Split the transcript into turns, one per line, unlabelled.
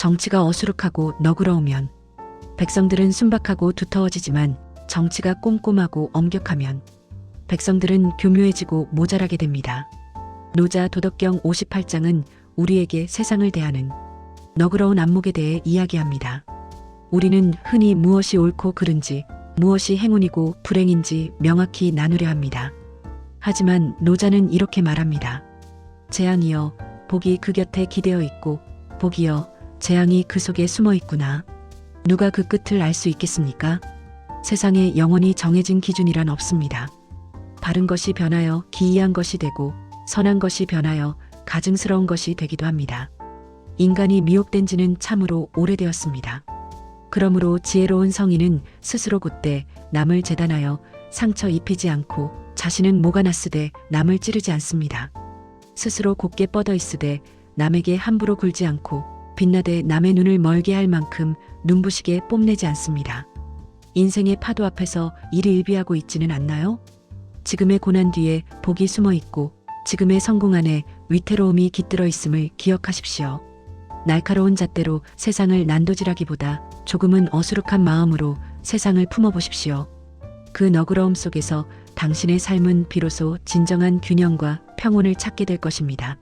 정치가 어수룩하고 너그러우면 백성들은 순박하고 두터워지지만 정치가 꼼꼼하고 엄격하면 백성들은 교묘해지고 모자라게 됩니다. 노자 도덕경 58장은 우리에게 세상을 대하는 너그러운 안목에 대해 이야기합니다. 우리는 흔히 무엇이 옳고 그른지, 무엇이 행운이고 불행인지 명확히 나누려 합니다. 하지만 노자는 이렇게 말합니다. 재앙이여, 복이 그 곁에 기대어 있고, 복이여, 재앙이 그 속에 숨어 있구나. 누가 그 끝을 알 수 있겠습니까? 세상에 영원히 정해진 기준이란 없습니다. 바른 것이 변하여 기이한 것이 되고, 선한 것이 변하여 가증스러운 것이 되기도 합니다. 인간이 미혹된 지는 참으로 오래되었습니다. 그러므로 지혜로운 성인은 스스로 곧대 남을 재단하여 상처 입히지 않고 자신은 모가 났으되 남을 찌르지 않습니다. 스스로 곧게 뻗어 있으되 남에게 함부로 굴지 않고 빛나되 남의 눈을 멀게 할 만큼 눈부시게 뽐내지 않습니다. 인생의 파도 앞에서 이를 일비하고 있지는 않나요? 지금의 고난 뒤에 복이 숨어 있고 지금의 성공 안에 위태로움이 깃들어 있음을 기억하십시오. 날카로운 잣대로 세상을 난도질하기보다 조금은 어수룩한 마음으로 세상을 품어보십시오. 그 너그러움 속에서 당신의 삶은 비로소 진정한 균형과 평온을 찾게 될 것입니다.